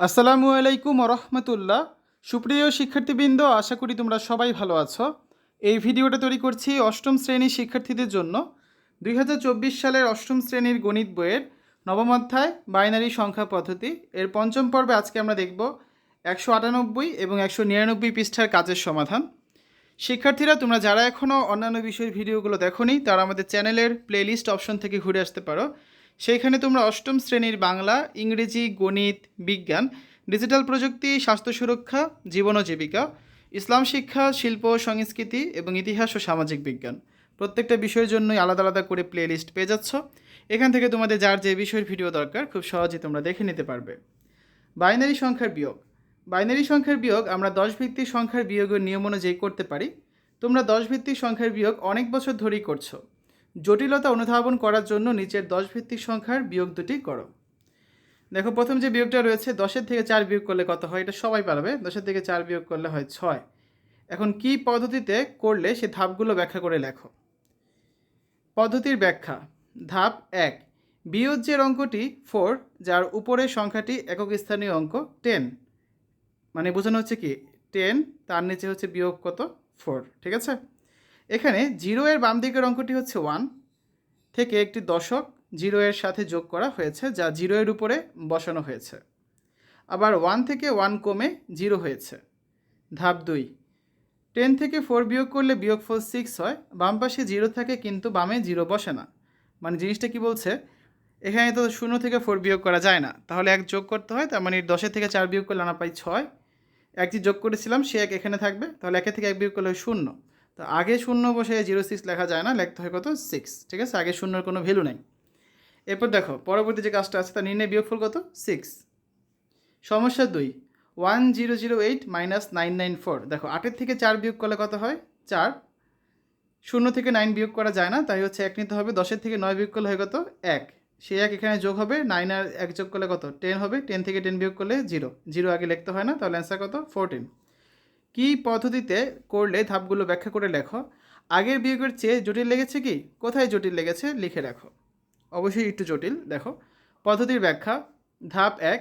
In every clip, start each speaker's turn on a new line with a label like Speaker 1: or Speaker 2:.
Speaker 1: আসসালামু আলাইকুম রহমতুল্লাহ সুপ্রিয় শিক্ষার্থীবৃন্দ, আশা করি তোমরা সবাই ভালো আছো। এই ভিডিওটা তৈরি করছি অষ্টম শ্রেণির শিক্ষার্থীদের জন্য। দু হাজার চব্বিশ সালের অষ্টম শ্রেণির গণিত বইয়ের নবম অধ্যায় বাইনারি সংখ্যা পদ্ধতি। এর পঞ্চম পর্বে আজকে আমরা দেখব একশো আটানব্বই এবং একশো নিরানব্বই পৃষ্ঠার কাজের সমাধান। শিক্ষার্থীরা, তোমরা যারা এখনও অন্যান্য বিষয়ের ভিডিওগুলো দেখোনি, তারা আমাদের চ্যানেলের প্লেলিস্ট অপশন থেকে ঘুরে আসতে পারো। সেইখানে তোমরা অষ্টম শ্রেণির বাংলা, ইংরেজি, গণিত, বিজ্ঞান, ডিজিটাল প্রযুক্তি, স্বাস্থ্য সুরক্ষা, জীবন ও জীবিকা, ইসলাম শিক্ষা, শিল্প, সংস্কৃতি এবং ইতিহাস ও সামাজিক বিজ্ঞান। প্রত্যেকটা বিষয়ের জন্যই আলাদা আলাদা করে প্লে লিস্ট পেয়ে যাচ্ছ। এখান থেকে তোমাদের যার যে বিষয়ের ভিডিও দরকার, খুব সহজেই তোমরা দেখে নিতে পারবে। বাইনারি সংখ্যার বিয়োগ। বাইনারি সংখ্যার বিয়োগ, আমরা দশ ভিত্তিক সংখ্যার বিয়োগের নিয়ম অনুযায়ী করতে পারি। তোমরা দশ ভিত্তিক সংখ্যার বিয়োগ অনেক বছর ধরেই করছ। জটিলতা অনুধাবন করার জন্য নিচের দশ ভিত্তিক সংখ্যার বিয়োগ দুটি করো। দেখো, প্রথম যে বিয়োগটা রয়েছে, দশের থেকে চার বিয়োগ করলে কত হয়? এটা সবাই পারবে। দশের থেকে চার বিয়োগ করলে হয় ছয়। এখন কি পদ্ধতিতে করলে সে ধাপগুলো ব্যাখ্যা করে লেখো? পদ্ধতির ব্যাখ্যা। ধাপ এক। বিয়োজ্যের অঙ্কটি ফোর, যার উপরের সংখ্যাটি একক স্থানীয় অঙ্ক টেন। মানে বোঝানো হচ্ছে কি? টেন, তার নিচে হচ্ছে বিয়োগ কত? ফোর। ঠিক আছে? এখানে জিরো এর বাম দিকের অঙ্কটি হচ্ছে ওয়ান থেকে একটি দশক জিরো এর সাথে যোগ করা হয়েছে, যা জিরো এর উপরে বসানো হয়েছে। আবার ওয়ান থেকে ওয়ান কমে জিরো হয়েছে। ধাপ দুই টেন থেকে ফোর বিয়োগ করলে বিয়োগ ফোর সিক্স হয়, বাম পাশে জিরো থাকে কিন্তু বামে জিরো বসে না। মানে জিনিসটা কি বলছে? এখানে তো শূন্য থেকে ফোর বিয়োগ করা যায় না। তাহলে এক যোগ করতে হয়, তার মানে দশের থেকে চার বিয়োগ করলে আমরা পাই ছয়। একটি যোগ করেছিলাম, সে এক এখানে থাকবে, তাহলে একের থেকে এক বিয়োগ করলে শূন্য। তো আগে শূন্য বসে জিরো সিক্স লেখা যায় না, লিখতে হয় কত? সিক্স ঠিক আছে? আগে শূন্যর কোনো ভ্যালু নেই। এরপর দেখো, পরবর্তী যে কাজটা আছে, তার নির্ণয় বিয়োগফল কত? সিক্স সমস্যা দুই one zero zero eight minus nine nine four দেখো, আটের থেকে চার বিয়োগ করলে কত হয়? চার। শূন্য থেকে নাইন বিয়োগ করা যায় না, তাই হচ্ছে এক নিতে হবে। দশের থেকে নয় বিয়োগ করলে হয় কত? এক। সে এক এখানে যোগ হবে নাইন আর এক যোগ করলে কত? টেন হবে। টেন থেকে টেন বিয়োগ করলে জিরো জিরো আগে লিখতে হয় না, তাহলে অ্যান্সার কত? ফোরটিন কী পদ্ধতিতে করলে ধাপগুলো ব্যাখ্যা করে লেখো? আগের বিয়োগের চেয়ে জটিল লেগেছে কি? কোথায় জটিল লেগেছে লিখে রাখো। অবশ্যই একটু জটিল, দেখো। পদ্ধতির ব্যাখ্যা, ধাপ এক,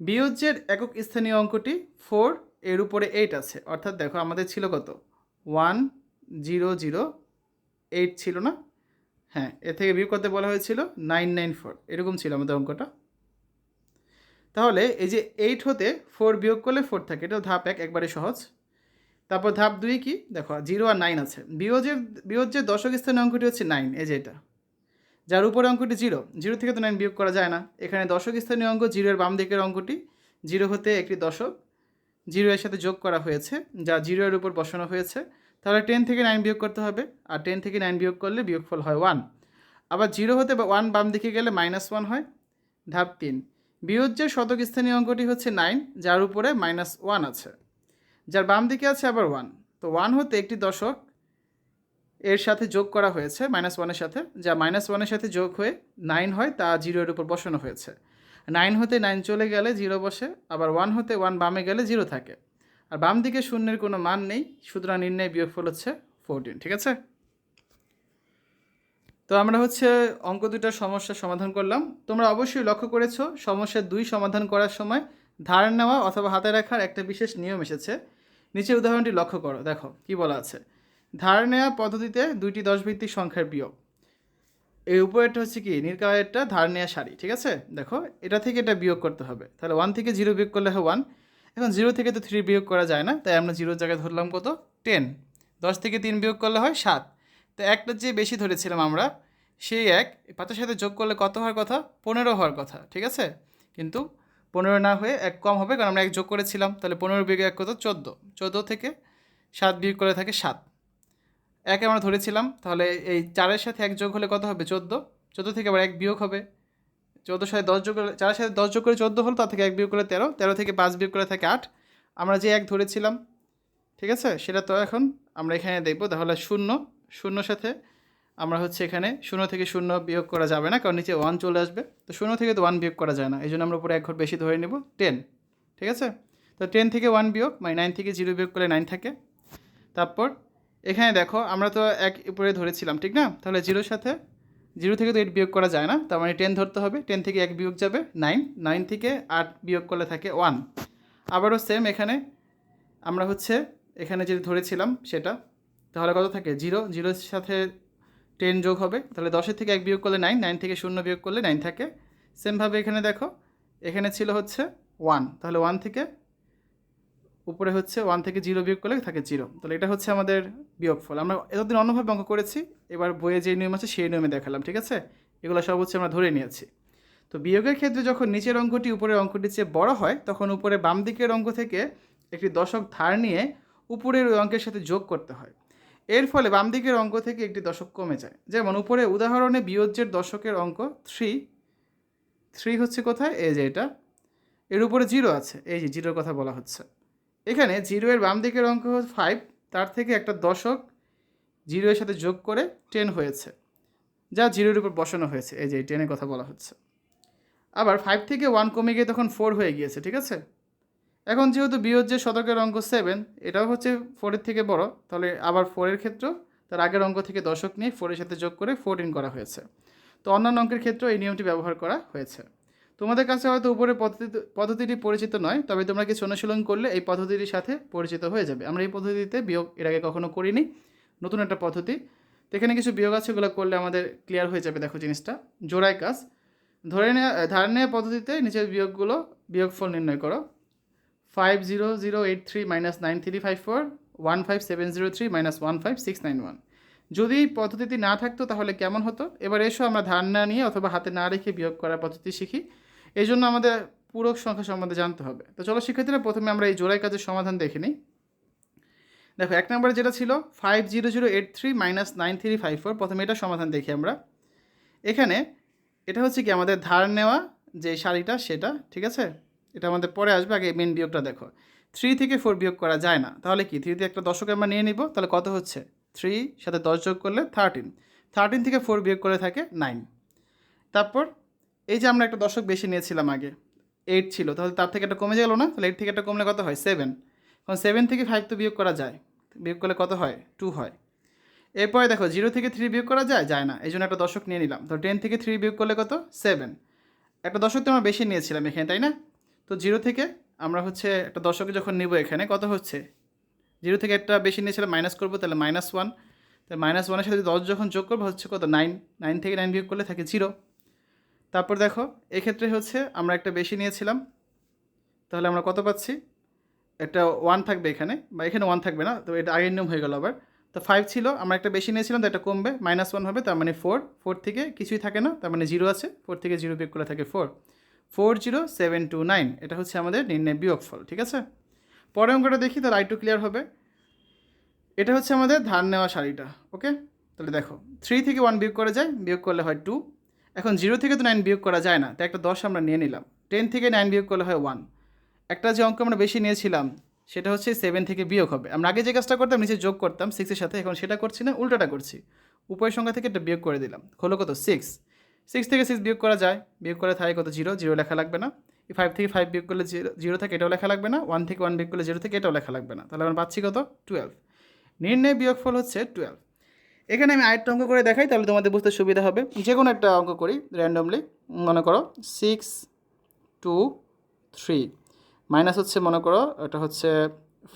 Speaker 1: বিয়োজ্যের একক স্থানীয় অঙ্কটি ফোর, এর উপরে এইট আছে। অর্থাৎ দেখো আমাদের ছিল কত? ওয়ান, জিরো জিরো এইট ছিল না? হ্যাঁ এর থেকে বিয়োগ করতে বলা হয়েছিল নাইন নাইন, ফোর। এরকম ছিল আমাদের অঙ্কটা। তাহলে এই যে এইট হতে ফোর বিয়োগ করলে ফোর থাকে, এটা ধাপ এক, একবারে সহজ। তারপর ধাপ দুই কি? দেখো জিরো আর নাইন আছে। বিয়োজের, বিয়োজ্যের দশক স্থানীয় অঙ্কটি হচ্ছে নাইন এই যে এটা। যার উপরে অঙ্কটি জিরো জিরো থেকে তো নাইন বিয়োগ করা যায় না। এখানে দশক স্থানীয় অঙ্ক জিরোর বাম দিকের অঙ্কটি জিরো হতে একটি দশক জিরো এর সাথে যোগ করা হয়েছে, যা জিরো এর উপর বসানো হয়েছে। তাহলে টেন থেকে নাইন বিয়োগ করতে হবে, আর টেন থেকে নাইন বিয়োগ করলে বিয়োগফল হয় ওয়ান আবার জিরো হতে ওয়ান বাম দিকে গেলে মাইনাস ওয়ান হয়। ধাপ তিন, বিয়োজ্যের শতক স্থানীয় অঙ্কটি হচ্ছে নাইন যার উপরে মাইনাস ওয়ান আছে। যার বাম দিকে আছে আবার ওয়ান তো ওয়ান হতে একটি দশক এর সাথে যোগ করা হয়েছে মাইনাস ওয়ানের সাথে। যা মাইনাস ওয়ানের সাথে যোগ হয়ে নাইন হয়, তা জিরোর উপর বসানো হয়েছে। নাইন হতে নাইন চলে গেলে জিরো বসে, আবার ওয়ান হতে ওয়ান বামে গেলে জিরো থাকে। আর বাম দিকে শূন্যের কোনো মান নেই, সুতরাং নির্ণয় বিয়োগফল হচ্ছে ফোরটিন ঠিক আছে? তো আমরা হচ্ছে অঙ্ক দুটার সমস্যার সমাধান করলাম। তোমরা অবশ্যই লক্ষ্য করেছ, সমস্যা দুই সমাধান করার সময় ধার নেওয়া অথবা হাতে রাখার একটা বিশেষ নিয়ম এসেছে। নিচের উদাহরণটি লক্ষ্য করো, দেখো, কি বলা আছে? ধার নেওয়া পদ্ধতিতে দুইটি দশ ভিত্তিক সংখ্যার বিয়োগ। এই উপরেরটা হচ্ছে কি? নীলকালেরটা ধার নেওয়া শাড়ি ঠিক আছে? দেখো, এটা থেকে এটা বিয়োগ করতে হবে। তাহলে ওয়ান থেকে জিরো বিয়োগ করলে হয় ওয়ান এখন জিরো থেকে তো থ্রি বিয়োগ করা যায় না, তাই আমরা জিরোর জায়গায় ধরলাম কত? টেন দশ থেকে তিন বিয়োগ করলে হয় সাত। তো একটা যে বেশি ধরেছিলাম আমরা, সেই এক, পাঁচের সাথে যোগ করলে কত হওয়ার কথা? পনেরো হওয়ার কথা, ঠিক আছে? কিন্তু পনেরো না হয়ে এক কম হবে, কারণ আমরা এক যোগ করেছিলাম, তাহলে পনেরো বিয়োগ এক কত? চোদ্দ। চোদ্দ থেকে সাত বিয়োগ করে থাকে সাত। একে আমরা ধরেছিলাম, তাহলে এই চারের সাথে এক যোগ হলে কত হবে? চোদ্দ। চোদ্দ থেকে আবার এক বিয়োগ হবে। চোদ্দোর সাথে দশ যোগ করে চারের সাথে দশ যোগ করে চোদ্দ হলো, তার থেকে এক বিয়োগ করে তেরো। তেরো থেকে পাঁচ বিয়োগ করে থাকে আট। আমরা যে এক ধরেছিলাম, ঠিক আছে? সেটা তো এখন আমরা এখানে দেখব, তাহলে শূন্য। শূন্যর সাথে আমরা হচ্ছে এখানে শূন্য থেকে শূন্য বিয়োগ করা যাবে না, কারণ নিচে ওয়ান চলে আসবে। তো শূন্য থেকে তো ওয়ান বিয়োগ করা যায় না, এই জন্য আমরা উপরে এক ঘর বেশি ধরে নেব টেন ঠিক আছে? তো টেন থেকে ওয়ান বিয়োগ মানে নাইন থেকে জিরো বিয়োগ করলে নাইন থাকে। তারপর এখানে দেখো, আমরা তো এক উপরে ধরেছিলাম, ঠিক না? তাহলে জিরোর সাথে জিরো থেকে তো এইট বিয়োগ করা যায় না, তার মানে টেন ধরতে হবে টেন থেকে এক বিয়োগ যাবে নাইন নাইন থেকে আট বিয়োগ করলে থাকে ওয়ান আবারও সেম এখানে, আমরা হচ্ছে এখানে যে ধরেছিলাম সেটা, তাহলে কত থাকে? জিরো জিরোর সাথে টেন যোগ হবে, তাহলে দশের থেকে এক বিয়োগ করলে নাইন নাইন থেকে শূন্য বিয়োগ করলে নাইন থাকে। সেমভাবে এখানে দেখো, এখানে ছিল হচ্ছে ওয়ান তাহলে ওয়ান থেকে উপরে হচ্ছে ওয়ান থেকে জিরো বিয়োগ করলে থাকে জিরো তাহলে এটা হচ্ছে আমাদের বিয়োগফল। আমরা এতদিন অন্যভাবে অঙ্ক করেছি, এবার বইয়ে যে নিয়ম আছে সেই নিয়মে দেখালাম, ঠিক আছে? এগুলো সব হচ্ছে আমরা ধরে নিয়েছি। তো বিয়োগের ক্ষেত্রে যখন নিচের অঙ্কটি উপরের অঙ্কটির চেয়ে বড় হয়, তখন উপরে বাম দিকের অঙ্ক থেকে একটি দশক ধার নিয়ে উপরের ওই অঙ্কের সাথে যোগ করতে হয়। এর ফলে বাম দিকের অঙ্ক থেকে একটি দশক কমে যায়। যেমন উপরে উদাহরণে বিয়োজ্যের দশকের অঙ্ক থ্রি থ্রি হচ্ছে কোথায়? এই যে এটা। এর উপরে জিরো আছে। এই যে জিরোর কথা বলা হচ্ছে। এখানে জিরো এর বাম দিকের অঙ্ক ফাইভ তার থেকে একটা দশক জিরো এর সাথে যোগ করে টেন হয়েছে, যা জিরোর উপর বসানো হয়েছে। এই যে টেনের কথা বলা হচ্ছে। আবার ফাইভ থেকে ওয়ান কমে গিয়ে তখন ফোর হয়ে গিয়েছে, ঠিক আছে? এখন যেহেতু বিয়োজ্যের শতকের অঙ্ক সেভেন এটাও হচ্ছে ফোরের থেকে বড়, তাহলে আবার ফোরের ক্ষেত্রেও তার আগের অঙ্ক থেকে দশক নিয়ে ফোরের সাথে যোগ করে ফোরটিন করা হয়েছে। তো অন্যান্য অঙ্কের ক্ষেত্রেও এই নিয়মটি ব্যবহার করা হয়েছে। তোমাদের কাছে হয়তো উপরে পদ্ধতি পদ্ধতিটি পরিচিত নয়, তবে তোমরা কিছু অনুশীলন করলে এই পদ্ধতিটির সাথে পরিচিত হয়ে যাবে। আমরা এই পদ্ধতিতে বিয়োগ এর আগে কখনো করিনি, নতুন একটা পদ্ধতি। তো এখানে কিছু বিয়োগ আছে, ওগুলো করলে আমাদের ক্লিয়ার হয়ে যাবে, দেখো জিনিসটা। জোড়ায় কাজ। ধরে নেওয়া ধার নেওয়া পদ্ধতিতে নিচের বিয়োগগুলো বিয়োগফল নির্ণয় করো। Five zero zero eight three minus nine three five four one five seven zero three minus one five six nine one যদি এই পদ্ধতিটি না থাকতো তাহলে কেমন হতো? এবার এসো আমরা ধার না নিয়ে অথবা হাতে না রেখে বিয়োগ করার পদ্ধতি শিখি। এই জন্য আমাদের পূরক সংখ্যা সম্বন্ধে জানতে হবে। তো চলো শিক্ষার্থীরা, প্রথমে আমরা এই জোড়াই কাজের সমাধান দেখে নিই। দেখো, এক নম্বরে যেটা ছিল five zero zero eight three minus nine three five four প্রথমে এটা সমাধান দেখি আমরা। এখানে এটা হচ্ছে কি আমাদের ধার নেওয়া যে শাড়িটা সেটা, ঠিক আছে? এটা আমাদের পরে আসবে, আগে মেন বিয়োগটা দেখো। থ্রি থেকে ফোর বিয়োগ করা যায় না। তাহলে কি? থ্রিতে একটা দশক আমরা নিয়ে নিব, তাহলে কত হচ্ছে? থ্রি সাথে দশ যোগ করলে থার্টিন থার্টিন থেকে ফোর বিয়োগ করে থাকে নাইন তারপর এই যে আমরা একটা দশক বেশি নিয়েছিলাম আগে এইট ছিল, তাহলে তার থেকে একটা কমে গেল না? তাহলে এইট থেকে একটা কমলে কত হয়? সেভেন কারণ সেভেন থেকে ফাইভ তো বিয়োগ করা যায়। বিয়োগ করলে কত হয়? টু হয়। এরপরে দেখো জিরো থেকে থ্রি বিয়োগ করা যায়? যায় না। এই জন্য একটা দশক নিয়ে নিলাম। তো টেন থেকে থ্রি বিয়োগ করলে কত? সেভেন একটা দশক তো আমরা বেশি নিয়েছিলাম এখানে, তাই না? তো জিরো থেকে আমরা হচ্ছে একটা দশকে যখন নিব এখানে, কত হচ্ছে? জিরো থেকে একটা বেশি নিয়েছিলাম মাইনাস করব, তাহলে মাইনাস ওয়ান তাহলে মাইনাস ওয়ানের সাথে দশ যখন যোগ করব, হচ্ছে কত? নাইন নাইন থেকে নাইন বিয়োগ করলে থাকে জিরো তারপর দেখো, এক্ষেত্রে হচ্ছে আমরা একটা বেশি নিয়েছিলাম। তাহলে আমরা কত পাচ্ছি? একটা ওয়ান থাকবে এখানে, বা এখানে ওয়ান থাকবে না, তো এটা আগের নিয়ম হয়ে গেল আবার। তো ফাইভ ছিল, আমরা একটা বেশি নিয়েছিলাম, তো এটা কমবে মাইনাস ওয়ান হবে, তার মানে ফোর ফোর থেকে কিছুই থাকে না, তার মানে জিরো আছে ফোর থেকে জিরো বিয়োগ করে থাকে four four zero seven two nine. এটা হচ্ছে আমাদের নির্ণয় বিয়োগফল, ঠিক আছে? পরের অঙ্কটা দেখি, তাহলে আইটু ক্লিয়ার হবে। এটা হচ্ছে আমাদের ধার নেওয়া শাড়িটা ওকে? তাহলে দেখো থ্রি থেকে ওয়ান বিয়োগ করে যায়, বিয়োগ করলে হয় টু এখন জিরো থেকে তো নাইন বিয়োগ করা যায় না, তাই একটা দশ আমরা নিয়ে নিলাম। টেন থেকে নাইন বিয়োগ করলে হয় ওয়ান একটা যে অঙ্ক আমরা বেশি নিয়েছিলাম, সেটা হচ্ছে সেভেন থেকে বিয়োগ হবে। আমরা আগে যে কাজটা করতাম, নিচে যোগ করতাম সিক্সের সাথে, এখন সেটা করছি না, উল্টোটা করছি। উপরের সংখ্যা থেকে একটা বিয়োগ করে দিলাম। হলো কত? সিক্স সিক্স থেকে সিক্স বিয়োগ করা যায়। বিয়োগ করে থাকে কত? জিরো জিরো লেখা লাগবে না। ফাইভ থেকে ফাইভ বিয়োগ করলে জিরো জিরো থেকে, এটাও লেখা লাগবে না। ওয়ান থেকে ওয়ান বিয়োগ করলে জিরো থেকে, এটাও লেখা লাগবে না। তাহলে আমরা পাচ্ছি কত? টুয়েলভ নির্ণয় বিয়োগফল হচ্ছে টুয়েলভ এখানে আমি আরেকটা অঙ্ক করে দেখাই, তাহলে তোমাদের বুঝতে সুবিধা হবে। যে কোনো একটা অঙ্ক করি র্যান্ডমলি মনে করো সিক্স টু থ্রি মাইনাস হচ্ছে, মনে করো, এটা হচ্ছে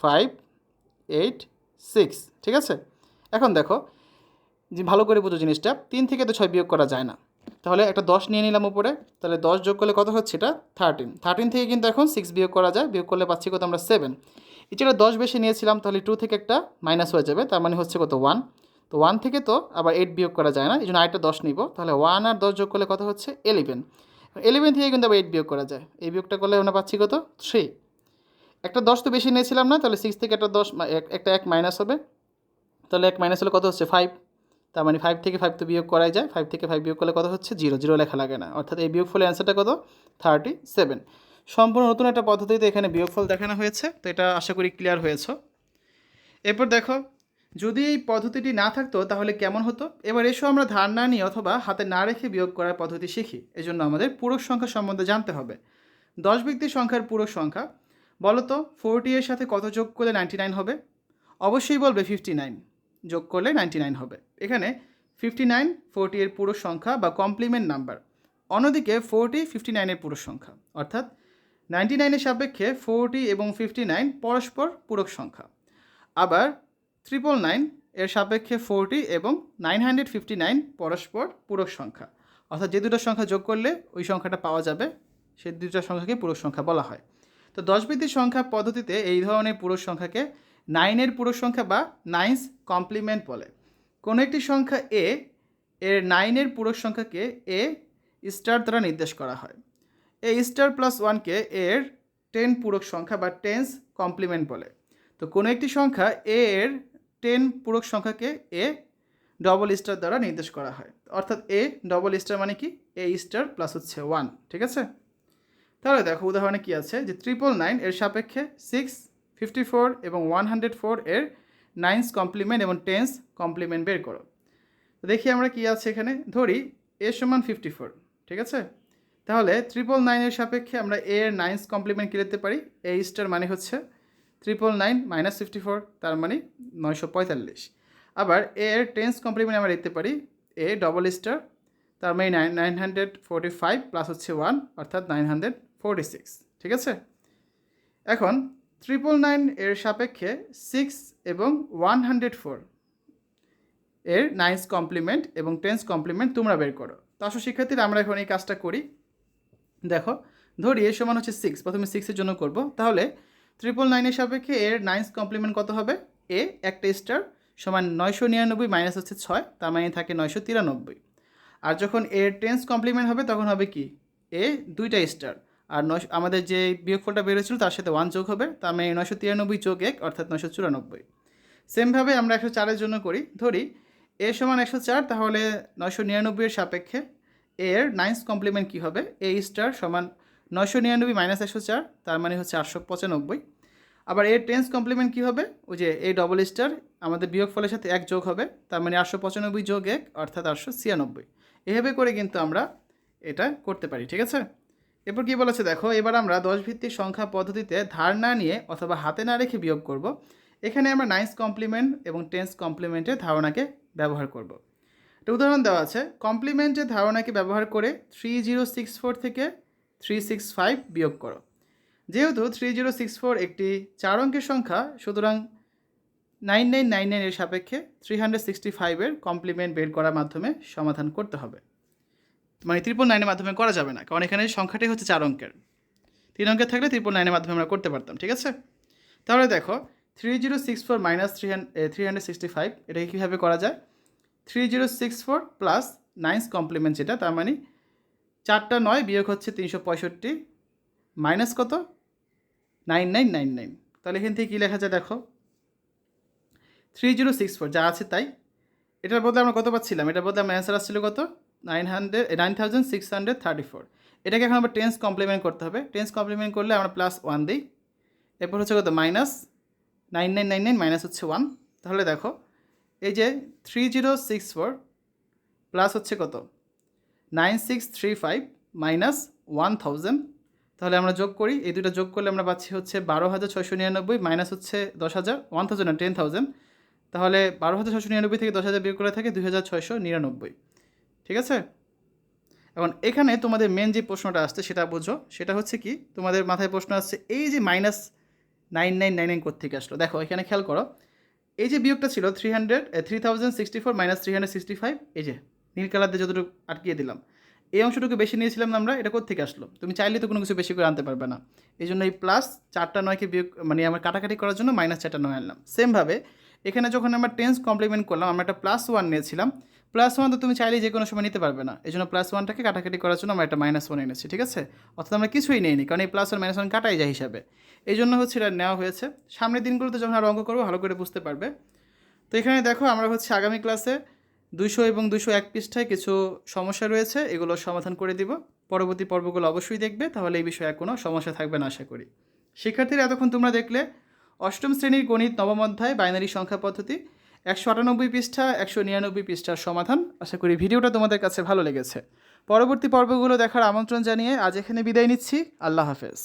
Speaker 1: ফাইভ এইট সিক্স ঠিক আছে? এখন দেখো, যে ভালো করে বুঝো জিনিসটা, তিন থেকে তো ছয় বিয়োগ করা যায় না। তাহলে একটা দশ নিয়ে নিলাম উপরে, তাহলে দশ যোগ করলে কত হচ্ছে এটা? থার্টিন থার্টিন থেকে কিন্তু এখন সিক্স বিয়োগ করা যায়, বিয়োগ করলে পাচ্ছি কত আমরা সেভেন এছাড়া দশ বেশি নিয়েছিলাম, তাহলে টু থেকে একটা মাইনাস হয়ে যাবে, তার মানে হচ্ছে কত? ওয়ান তো ওয়ান থেকে তো আবার এইট বিয়োগ করা যায় না, এই জন্য আরেকটা দশ নিব, তাহলে ওয়ান আর দশ যোগ করলে কত হচ্ছে? এলেভেন এলেভেন থেকে কিন্তু আবার এইট বিয়োগ করা যায়, এই বিয়োগটা করলে আমরা পাচ্ছি কত? থ্রি একটা দশ তো বেশি নিয়েছিলাম না, তাহলে সিক্স থেকে একটা দশ একটা এক মাইনাস হবে, তাহলে এক মাইনাস হলে কত হচ্ছে? ফাইভ তার মানে ফাইভ থেকে ফাইভ তো বিয়োগ করাই যায় ফাইভ থেকে ফাইভ বিয়োগ করলে কত হচ্ছে? জিরো জিরো লেখা লাগে না। অর্থাৎ এই বিয়োগ ফলের অ্যান্সারটা কত? থার্টি সেভেন সম্পূর্ণ নতুন একটা পদ্ধতিতে এখানে বিয়োগফল দেখানো হয়েছে, তো এটা আশা করি ক্লিয়ার হয়েছে। এরপর দেখো, যদি এই পদ্ধতিটি না থাকতো তাহলে কেমন হতো? এবার এসো আমরা ধার না নিই অথবা হাতে না রেখে বিয়োগ করার পদ্ধতি শিখি, এজন্য আমাদের পূরক সংখ্যা সম্বন্ধে জানতে হবে। দশ ব্যক্তির সংখ্যার পূরক সংখ্যা বলো তো ফোরটি এর সাথে কত যোগ করলে নাইনটি নাইন হবে? অবশ্যই বলবে ফিফটি নাইন যোগ করলে নাইনটি নাইন হবে। এখানে ফিফটি নাইন ফোরটি এর পুরো সংখ্যা বা কমপ্লিমেন্ট নাম্বার অন্যদিকে ফোরটি ফিফটি নাইনের পুরো সংখ্যা, অর্থাৎ নাইনটি নাইনের সাপেক্ষে ফোরটি এবং ফিফটি নাইন পরস্পর পূরক সংখ্যা। আবার ট্রিপল নাইন এর সাপেক্ষে ফোরটি এবং নাইন হান্ড্রেড ফিফটি নাইন পরস্পর পূরক সংখ্যা, অর্থাৎ যে দুটো সংখ্যা যোগ করলে ওই সংখ্যাটা পাওয়া যাবে, সে দুটো সংখ্যাকে পূরক সংখ্যা বলা হয়। তো দশ বৃত্তির সংখ্যা পদ্ধতিতে এই ধরনের পুরো সংখ্যাকে নাইনের পুরো সংখ্যা বা নাইন্স কমপ্লিমেন্ট বলে। কোনো একটি সংখ্যা এ এর নাইনের পুরো সংখ্যাকে এ স্টার দ্বারা নির্দেশ করা হয়। এ স্টার প্লাস ওয়ানকে এর টেন পূরক সংখ্যা বা টেন্স কমপ্লিমেন্ট বলে। তো কোনো একটি সংখ্যা এ এর টেন পূরক সংখ্যাকে এ ডবল স্টার দ্বারা নির্দেশ করা হয়। অর্থাৎ এ ডবল স্টার মানে কি? এ স্টার প্লাস হচ্ছে ওয়ান ঠিক আছে? তাহলে দেখো উদাহরণে কি আছে? যে ট্রিপল নাইন এর সাপেক্ষে সিক্স ফিফটি ফোর এবং ওয়ান হান্ড্রেড ফোর এর নাইন্স কমপ্লিমেন্ট এবং টেন্স কমপ্লিমেন্ট বের করো। দেখি আমরা কি আছে এখানে। ধরি এ সমান ফিফটি ফোর, ঠিক আছে? তাহলে ট্রিপল নাইনের সাপেক্ষে আমরা এ এর নাইন্স কমপ্লিমেন্ট কী লিখতে পারি? এ স্টার মানে হচ্ছে triple nine minus fifty four, তার মানে নয়শো পঁয়তাল্লিশ। আবার এ এর টেন্স কমপ্লিমেন্ট আমরা লিখতে পারি এ ডবল স্টার, তার মানে nine nine hundred forty five plus হচ্ছে ওয়ান, অর্থাৎ নাইন হান্ড্রেড ফোরটি সিক্স, ঠিক আছে? এখন ট্রিপল নাইন এর সাপেক্ষে সিক্স এবং ওয়ান হান্ড্রেড ফোর এর নাইন্স কমপ্লিমেন্ট এবং টেন্স কমপ্লিমেন্ট তোমরা বের করো। তো আসো শিক্ষার্থীরা, আমরা এখন এই কাজটা করি। দেখো, ধরি এর সমান হচ্ছে সিক্স প্রথমে সিক্সের জন্য করব। তাহলে ট্রিপল নাইনের সাপেক্ষে এর নাইন্স কমপ্লিমেন্ট কত হবে? এ একটা স্টার সমান নয়শো নিরানব্বই মাইনাস হচ্ছে ছয়, তার মানে থাকে নয়শো তিরানব্বই। আর যখন এর টেন্স কমপ্লিমেন্ট হবে, তখন হবে কি? এ দুইটা স্টার আর নয় আমাদের যে বিয়োগফলটা বেরোছিল তার সাথে ওয়ান যোগ হবে, তার মানে নয়শো তিরানব্বই যোগ এক, অর্থাৎ নয়শো চুরানব্বই। সেমভাবে আমরা একশো চারের জন্য করি, ধরি এ সমান একশো চার, তাহলে নয়শো নিরানব্বইয়ের সাপেক্ষে এর নাইন্স কমপ্লিমেন্ট কী হবে? এ স্টার সমান নয়শো নিরানব্বই মাইনাস একশো চার, তার মানে হচ্ছে আটশো পঁচানব্বই। আবার এর টেন্স কমপ্লিমেন্ট কী হবে? ওই যে এই ডবল স্টার আমাদের বিয়োগ ফলের সাথে এক যোগ হবে, তার মানে আটশো পঁচানব্বই যোগ এক, অর্থাৎ আটশো ছিয়ানব্বই। এভাবে করে কিন্তু আমরা এটা করতে পারি, ঠিক আছে? এরপর কী বলেছে? দেখো, এবার আমরা দশ ভিত্তিক সংখ্যা পদ্ধতিতে ধার না নিয়ে অথবা হাতে না রেখে বিয়োগ করব। এখানে আমরা নাইন্স কমপ্লিমেন্ট এবং টেন্স কমপ্লিমেন্টের ধারণাকে ব্যবহার করব। একটা উদাহরণ দেওয়া আছে। কমপ্লিমেন্টের ধারণাকে ব্যবহার করে থ্রি জিরো সিক্স ফোর থেকে থ্রি সিক্স ফাইভ বিয়োগ করো। যেহেতু থ্রি জিরো সিক্স ফোর একটি চার অঙ্কের সংখ্যা, সুতরাং নাইন নাইন নাইন নাইনের সাপেক্ষে থ্রি হান্ড্রেড সিক্সটি ফাইভের কমপ্লিমেন্ট বের করার মাধ্যমে সমাধান করতে হবে। মানে ত্রিপল নাইনের মাধ্যমে করা যাবে না, কারণ এখানে সংখ্যাটাই হচ্ছে চার অঙ্কের। তিন অঙ্কের থাকলে ত্রিপল নাইনের মাধ্যমে আমরা করতে পারতাম, ঠিক আছে? তাহলে দেখো three zero six four minus three three hundred sixty five এটাকে কীভাবে করা যায়? Three zero six four plus nine's complement যেটা, তার মানে চারটা নয় বিয়োগ হচ্ছে তিনশো পঁয়ষট্টি মাইনাস কত? নাইন নাইন নাইন নাইন তাহলে এখান থেকে কী লেখা যায় দেখো? থ্রি জিরো সিক্স ফোর যা আছে তাই। এটার বদলে আমরা কত পাচ্ছিলাম? এটার বদলে আমার অ্যান্সার আসছিল কত? Nine hundred nine thousand six hundred thirty four. এটাকে এখন আমরা টেন্স কমপ্লিমেন্ট করতে হবে। টেন্স কমপ্লিমেন্ট করলে আমরা প্লাস ওয়ান দিই। এরপর হচ্ছে কত? Minus nine nine nine nine minus হচ্ছে ওয়ান তাহলে দেখো, এই যে three zero six four plus হচ্ছে কত? Nine six three five minus one thousand তাহলে আমরা যোগ করি। এই দুটো যোগ করলে আমরা পাচ্ছি হচ্ছে বারো হাজার ছয়শো নিরানব্বই মাইনাস হচ্ছে দশ হাজার ওয়ান থাউজেন্ড না টেন থাউজেন্ড তাহলে বারো হাজার ছয়শো নিরানব্বই থেকে দশ হাজার বিয়োগ করে থাকে দুই হাজার ছয়শো নিরানব্বই। ঠিক আছে? এখন এখানে তোমাদের মেন যে প্রশ্নটা আসছে সেটা বোঝো। সেটা হচ্ছে কি, তোমাদের মাথায় প্রশ্ন আসছে, এই যে minus nine nine nine nine কোথেকে আসলো? দেখো, এখানে খেয়াল করো, এই যে বিয়োগটা ছিল three hundred three thousand sixty four minus three hundred sixty five এই যে নীল কালার দিয়ে যতটুকু আটকিয়ে দিলাম, এই অংশটুকু বেশি নিয়েছিলাম না আমরা, এটা কোথেকে আসলো? তুমি চাইলে তো কোনো কিছু বেশি করে আনতে পারবে না। এই জন্য এই প্লাস চারটা নয়কে বিয়োগ মানে আমার কাটাকাটি করার জন্য মাইনাস চারটা নয় আনলাম। সেমভাবে এখানে যখন আমরা টেন্স কমপ্লিমেন্ট করলাম, আমরা একটা প্লাস ওয়ান নিয়েছিলাম প্লাস ওয়ান তো তুমি চাইলে যে কোনো সময় নিতে পারবে না। এই জন্য প্লাস ওয়ানটাকে কাটাকাটি করার জন্য আমরা একটা মাইনাস ওয়ান এনেছি, ঠিক আছে? অর্থাৎ আমরা কিছুই নেইনি, কারণ এই প্লাস ওয়ান মাইনাস ওয়ান কাটাই যায় হিসাবে। এই জন্য হচ্ছে এটা নেওয়া হয়েছে। সামনের দিনগুলোতে যখন আর অঙ্ক করব, ভালো করে বুঝতে পারবে। তো এখানে দেখো, আমরা হচ্ছে আগামী ক্লাসে দুশো এবং দুশো এক পৃষ্ঠায় কিছু সমস্যা রয়েছে, এগুলো সমাধান করে দিব। পরবর্তী পর্বগুলো অবশ্যই দেখবে, তাহলে এই বিষয়ে কোনো সমস্যা থাকবে না, আশা করি। শিক্ষার্থীরা, এতক্ষণ তোমরা দেখলে, অষ্টম শ্রেণির গণিত নবম অধ্যায় বাইনারি সংখ্যা পদ্ধতি একশো আটানব্বই পৃষ্ঠা, একশো নিরানব্বই পৃষ্ঠার সমাধান। আশা করি ভিডিওটা তোমাদের কাছে ভালো লেগেছে। পরবর্তী পর্বগুলো দেখার আমন্ত্রণ জানিয়ে আজ এখানে বিদায় নিচ্ছি। আল্লাহ হাফেজ।